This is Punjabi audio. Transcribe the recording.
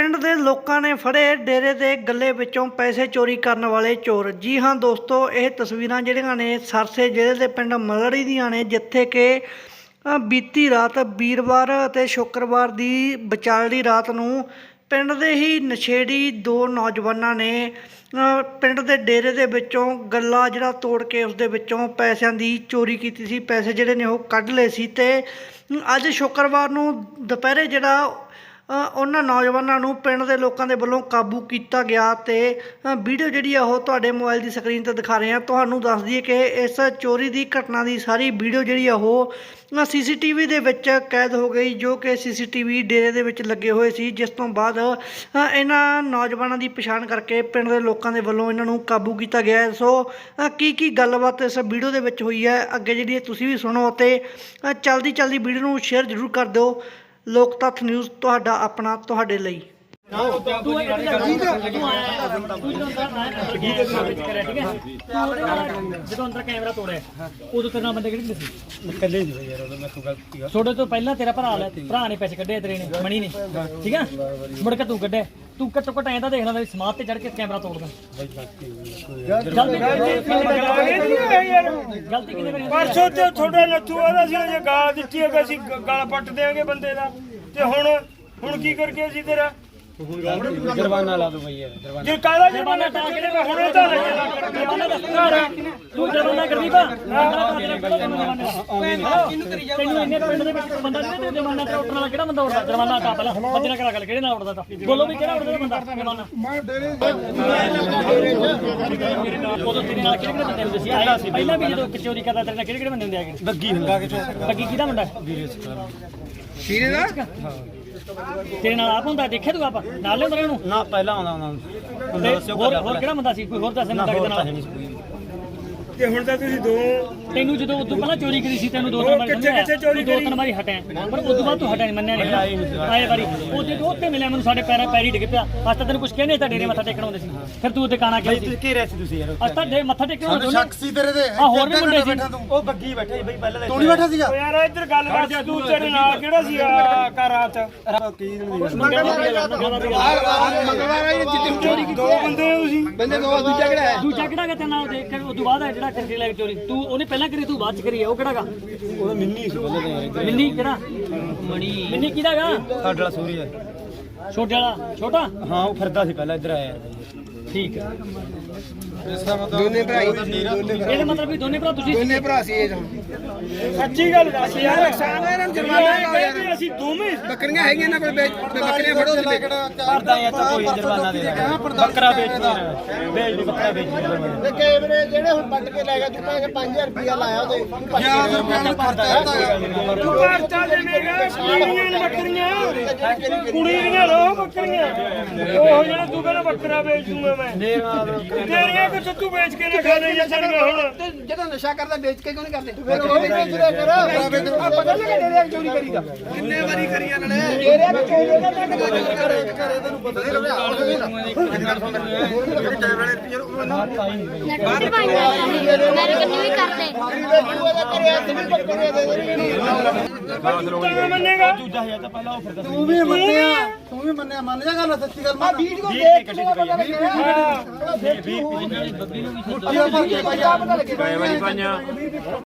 ਪਿੰਡ ਦੇ ਲੋਕਾਂ ਨੇ ਫੜੇ ਡੇਰੇ ਦੇ ਗੱਲੇ ਵਿੱਚੋਂ ਪੈਸੇ ਚੋਰੀ ਕਰਨ ਵਾਲੇ ਚੋਰ। ਜੀ ਹਾਂ ਦੋਸਤੋ, ਇਹ ਤਸਵੀਰਾਂ ਜਿਹੜੀਆਂ ਨੇ ਸਰਸੇ ਜ਼ਿਲ੍ਹੇ ਦੇ ਪਿੰਡ ਮਲੜੀ ਦੀਆਂ ਨੇ, ਜਿੱਥੇ ਕਿ ਬੀਤੀ ਰਾਤ ਵੀਰਵਾਰ ਅਤੇ ਸ਼ੁੱਕਰਵਾਰ ਦੀ ਵਿਚਾਲੜੀ ਰਾਤ ਨੂੰ ਪਿੰਡ ਦੇ ਹੀ ਨਸ਼ੇੜੀ ਦੋ ਨੌਜਵਾਨਾਂ ਨੇ ਪਿੰਡ ਦੇ ਡੇਰੇ ਦੇ ਵਿੱਚੋਂ ਗੱਲਾ ਜਿਹੜਾ ਤੋੜ ਕੇ ਉਸ ਦੇ ਵਿੱਚੋਂ ਪੈਸਿਆਂ ਦੀ ਚੋਰੀ ਕੀਤੀ ਸੀ। ਪੈਸੇ ਜਿਹੜੇ ਨੇ ਉਹ ਕੱਢ ਲਏ ਸੀ ਤੇ ਅੱਜ ਸ਼ੁੱਕਰਵਾਰ ਨੂੰ ਦੁਪਹਿਰੇ ਜਿਹੜਾ ਉਹਨਾਂ ਨੌਜਵਾਨਾਂ ਨੂੰ ਪਿੰਡ ਦੇ ਲੋਕਾਂ ਦੇ ਵੱਲੋਂ ਕਾਬੂ ਕੀਤਾ ਗਿਆ ਤੇ ਵੀਡੀਓ ਜਿਹੜੀ ਆ ਉਹ ਤੁਹਾਡੇ ਮੋਬਾਈਲ ਦੀ ਸਕਰੀਨ ਤੇ ਦਿਖਾ ਰਹੇ ਹਾਂ ਤੁਹਾਨੂੰ ਦੱਸ ਦਈਏ ਕਿ ਇਸ ਚੋਰੀ ਦੀ ਘਟਨਾ ਦੀ ਸਾਰੀ ਵੀਡੀਓ ਜਿਹੜੀ ਆ ਉਹ ਸੀਸੀਟੀਵੀ ਦੇ ਵਿੱਚ ਕੈਦ ਹੋ ਗਈ ਜੋ ਕਿ ਸੀਸੀਟੀਵੀ ਡੇਰੇ ਦੇ ਵਿੱਚ ਲੱਗੇ ਹੋਏ ਸੀ ਜਿਸ ਤੋਂ ਬਾਅਦ ਇਹਨਾਂ ਨੌਜਵਾਨਾਂ ਦੀ ਪਛਾਣ ਕਰਕੇ ਪਿੰਡ ਦੇ ਲੋਕਾਂ ਦੇ ਵੱਲੋਂ ਇਹਨਾਂ ਨੂੰ ਕਾਬੂ ਕੀਤਾ ਗਿਆ ਹੈ। ਸੋ ਕੀ ਕੀ ਗੱਲਬਾਤ ਇਸ ਵੀਡੀਓ ਦੇ ਵਿੱਚ ਹੋਈ ਹੈ ਅੱਗੇ ਜਿਹੜੀ ਤੁਸੀਂ ਵੀ ਸੁਣੋ ਅਤੇ ਅ, ਚਲਦੀ ਚਲਦੀ ਵੀਡੀਓ ਨੂੰ ਸ਼ੇਅਰ ਜ਼ਰੂਰ ਕਰ ਦਿਓ ਲੋਕ ਤੱਥ ਨਿਊਜ਼ ਤੁਹਾਡਾ ਆਪਣਾ ਤੁਹਾਡੇ ਲਈ। ਜਦੋਂ ਅੰਦਰ ਕੈਮਰਾ ਤੋੜਿਆ। ਉਦੋਂ ਤੇਰੇ ਨਾਲ ਬੰਦੇ ਕਿਹੜੇ ਸੀ? ਇਕੱਲੇ ਨਹੀਂ ਯਾਰ ਉਹਦਾ ਮੈਂ ਤੋਂ ਗਲਤੀ ਆ ਛੋਟੇ ਤੋਂ ਪਹਿਲਾਂ ਤੇਰਾ ਭਰਾ ਲੈ ਭਰਾ ਨੇ ਪੈਸੇ ਕੱਢੇ ਤੇਰੇ ਨੇ ਮਣੀ ਨੇ। ਠੀਕ ਆ ਮੁੜ ਕੇ ਤੂੰ ਕੱਢੇ ਤੂੰ ਘੱਟੋ ਘੱਟ ਐਂ ਤਾਂ ਦੇਖ ਲੈਂਦਾ ਵੀ ਸਮਾਧ ਤੇ ਚੜ ਕੇ ਕੈਮਰਾ ਤੋੜਦਾ ਬਈ ਗਲਤੀ ਹੋ ਗਈ ਗਲਤੀ ਕਿਹਨੇ ਕਰੀ ਪਰਸੋਂ ਤੇ ਤੁਹਾਡਾ ਨੱਥੂ ਆਦਾ ਸੀ ਜੇ ਗਾਲ ਦਿੱਤੀ ਹੈਗਾ ਸੀ ਗਾਲ ਪੱਟ ਦੇਾਂਗੇ ਬੰਦੇ ਦਾ। ਤੇ ਹੁਣ ਹੁਣ ਕੀ ਕਰਕੇ ਅਸੀਂ ਤੇਰਾ? ਜੁਰਮਾਨਾ ਲਾ ਦੋ ਤਾਂ ਤੂੰ ਕਰਦੀ ਤੈਨੂੰ ਇੰਨੇ ਪਿੰਡ ਦੇ ਵਿੱਚ ਬੰਦਾ ਨਹੀਂ ਤੇ ਜਮਾਨਾ ਤੇ ਉੱਠਣ ਵਾਲਾ ਕਿਹੜਾ ਬੰਦਾ ਉੱਠਦਾ? ਜਮਾਨਾ ਕਾ ਪਹਿਲਾਂ ਬੱਜੇ ਨਾਲ ਕਰਾ ਗੱਲ ਕਿਹੜੇ ਨਾਲ ਉੱਠਦਾ? ਤਾ ਬੋਲੋ ਵੀ ਕਿਹੜਾ ਉੱਠਦਾ ਬੰਦਾ? ਜਮਾਨਾ ਉਦੋਂ ਤੇਰੇ ਨਾਲ ਕਿਹੜੇ ਕਿਹੜੇ ਬੰਦੇ ਹੁੰਦੇ ਸੀ? ਆਇਆ ਸੀ ਪਹਿਲਾਂ ਵੀ ਜਦੋਂ ਚੋਰੀ ਕਰਦਾ ਤੇਰੇ ਨਾਲ ਕਿਹੜੇ ਕਿਹੜੇ ਬੰਦੇ ਹੁੰਦੇ ਆਗੇ ਬੱਗੀ ਹੁੰਦਾ ਕਿ ਬੱਗੀ ਕਿਹਦਾ ਮੁੰਡਾ? ਵੀਰੇ ਸਕਲਾ ਤੇਰੇ ਨਾਲ ਆਪ ਹੁੰਦਾ ਦੇਖਿਆ ਤੂੰ ਆਪ? ਨਾਲ ਲਿਆਉਂਦਾ ਉਹਨੂੰ? ਨਾ ਪਹਿਲਾਂ ਆਉਂਦਾ ਹੁੰਦਾ। ਤੇ ਹੋਰ ਹੋਰ ਕਿਹੜਾ ਬੰਦਾ ਸੀ? ਕੋਈ ਹੋਰ ਦੱਸ ਮੁੰਡਾ ਕਿਹਦੇ ਨਾਲ। ਤੇ ਹੁਣ ਤਾਂ ਤੁਸੀਂ ਦੋ ਤੈਨੂੰ ਜਦੋਂ ਉਦੋਂ ਪਹਿਲਾਂ ਚੋਰੀ ਕਰੀ ਸੀ ਤੈਨੂੰ ਦੋ ਤਿੰਨ ਵਾਰੀ ਕਿੱਥੇ- ਕਿੱਥੇ ਚੋਰੀ ਦੋ ਤਿੰਨ ਵਾਰੀ ਹਟਿਆ। ਪਰ ਉਦੋਂ ਬਾਅਦ ਤੂੰ ਹਟਿਆ ਨਹੀਂ ਮੰਨਿਆ ਨਹੀਂ। ਆਏ ਵਾਰੀ। ਉਹਦੇ ਤੋਂ ਉੱਤੇ ਮਿਲਿਆ ਮੈਨੂੰ ਸਾਡੇ ਪੈਰਾਂ ਪੈਰੀ ਡਿੱਗ ਪਿਆ। ਅੱਜ ਤਾਂ ਤੈਨੂੰ ਕੁਝ ਕਹਿੰਦੇ ਤਾਂ ਡੇਰੇ ਮੱਥਾ ਟੇਕਣ ਆਉਂਦੇ ਸੀ। ਫਿਰ ਤੂੰ ਦੁਕਾਨਾਂ ਕਿਉਂ ਸੀ ਕੀ ਰਹੇ ਸੀ ਤੁਸੀਂ ਯਾਰ ਅੱਜ ਤਾਂ ਡੇ ਮੱਥਾ ਟੇਕਣ ਆਉਂਦੇ ਸ਼ੱਕ ਸੀ ਤੇਰੇ ਤੇ। ਆ ਹੋਰ ਵੀ ਮੁੰਡੇ ਸੀ। ਉਹ ਬੱਗੀ ਬੈਠਾ ਸੀ ਬਈ ਪਹਿਲਾਂ ਤੂੰ ਨਹੀਂ ਬੈਠਾ ਸੀਗਾ? ਯਾਰ ਇੱਧਰ ਗੱਲ ਕਰ ਤੂੰ ਤੇਰੇ ਨਾਲ ਕਿਹੜਾ ਸੀ ਆ ਕਾ ਰਾਤ? ਮੰਗਲਵਾਰ ਆਈ ਜਿੱਤੇ ਚੋਰੀ ਦੋ ਬੰਦੇ ਹੋ ਤੁਸੀਂ। ਬੰਦੇ ਦੋ ਦੂਜਾ ਕਿਹੜਾ ਹੈ? ਦੂਜਾ ਕਿਹੜਾ ਤੇਰੇ ਨਾਲ? ਦੇਖ ਕੇ ਉਦੋਂ ਬਾਅਦ ਹੈ ਜਿਹੜਾ ਕਰਕੇ ਲੈ ਕੇ ਚੋਰੀ। ਤੂੰ ਉਹਨੇ ਪਹਿਲਾਂ ਕਰੀ ਤੂੰ ਬਾਅਦ ਚ ਕਰੀ ਹੈ ਉਹ ਕਿਹੜਾ ਗਾ? ਉਹਦਾ ਮਿੰਨੀ ਸੀ ਮਿੰਨੀ ਕਿਹੜਾ? ਮਣੀ। ਮਿੰਨੀ ਕਿਹਦਾ ਗਾ? ਸਾਡਾ ਸੂਰੀ ਹੈ ਛੋਟੇ ਵਾਲਾ? ਛੋਟਾ? ਹਾਂ ਉਹ ਫਿਰਦਾ ਸੀ ਪਹਿਲਾਂ ਇੱਧਰ ਆਇਆ। ਠੀਕ ਹੈ ਦੋਨੇ ਭਰਾ। ਇਹਦਾ ਮਤਲਬ ਵੀ ਦੋਨੇ ਭਰਾ ਤੁਸੀਂ ਦੋਨੇ ਭਰਾ ਸੀ ਇਹ ਤਾਂ। ਸੱਚੀ ਗੱਲ ਦੱਸ ਯਾਰ। ਨੁਕਸਾਨ ਹੈ ਇਹਨਾਂ ਨੂੰ ਜੁਰਮਾਨਾ ਹੈਗਾ ਵੀ ਅਸੀਂ ਦੋਵੇਂ ਬੱਕਰੀਆਂ ਹੈਗੀਆਂ ਇਹਨਾਂ ਕੋਲ ਵੇਚ- ਬੱਕਰੀਆਂ ਫੜੋ ਤੇ ਵੇਚ ਕਰਦਾ ਯਾਰ ਤਾਂ ਕੋਈ ਜੁਰਮਾਨਾ ਦੇ ਬੱਕਰਾ ਵੇਚਦਾ ਵੇਚ ਦੀ ਬੱਕਰਾ ਵੇਚਦਾ ਤੇ ਕੈਮਰੇ ਜਿਹੜੇ ਹੁਣ ਪੱਟ ਕੇ ਲੈ ਗਿਆ ਤੂੰ ਪੈਸੇ 5000 ਰੁਪਇਆ ਲਾਇਆ ਉਹਦੇ। 1000 ਰੁਪਇਆ ਦਾ ਖਰਚਾ ਤੂੰ ਖਰਚਾ ਦੇਵੇਂਗਾ ਕੁੜੀਆਂ ਨੇ ਬੱਕਰੀਆਂ। ਕੁੜੀ ਦੀਆਂ ਲੋ ਬੱਕਰੀਆਂ। ਉਹ ਜਿਹੜਾ ਤੂੰ ਕਹਿੰਦਾ ਬੱਕਰਾ ਵੇਚ ਦੂੰਗਾ ਮੈਂ। ਤੇਰੀਆਂ ਕਿ ਤੂੰ ਵੇਚ ਕੇ ਨਾ ਖਾ ਲੈ ਜਾਣਗੇ ਹੁਣ। ਜਦੋਂ ਨਸ਼ਾ ਕਰਦਾ ਵੇਚ ਕੇ ਕਿਉਂ ਨਹੀਂ ਕਰਦੇ? ਫਿਰ ਉਹ ਵੀ ਵੇਚ ਰਿਹਾ ਕਰ ਆ ਪਤਾ ਲੱਗਾ ਡੇਰੇ ਚੋਰੀ ਕਰੀਦਾ ਕਿੰਨੇ ਵਾਰੀ ਕਰੀ ਇਹਨਾਂ ਨੇ ਡੇਰੇ ਵਿੱਚ ਚੋਰੀ ਕਰਦਾ ਘਰੇ ਘਰੇ ਤੈਨੂੰ ਪਤਾ ਨਹੀਂ ਲੱਗਿਆ ਨੱਟੀ ਪਾਈਆਂ ਮੇਰੇ ਕੰਨੀ ਵੀ ਕਰ ਲੈ ਤਾਂ ਮੰਨੇਗਾ ਦੂਜਾ ਹਜ਼ਾਰ ਤਾਂ ਪਹਿਲਾਂ ਉਹ ਫਿਰਦਾ ਸੀ ਤੂੰ ਵੀ ਮੰਨਿਆ ਤੂੰ ਵੀ ਮੰਨਿਆ ਮੰਨ ਜਾ ਗੱਲ ਸੱਚੀ ਗੱਲ ਮੰਨ ਵੀਡੀਓ ਦੇਖ ਕੇ ਪਤਾ ਲੱਗਿਆ ਮੁੱਠੀਆਂ ਭਰ ਕੇ ਪਾਈਆ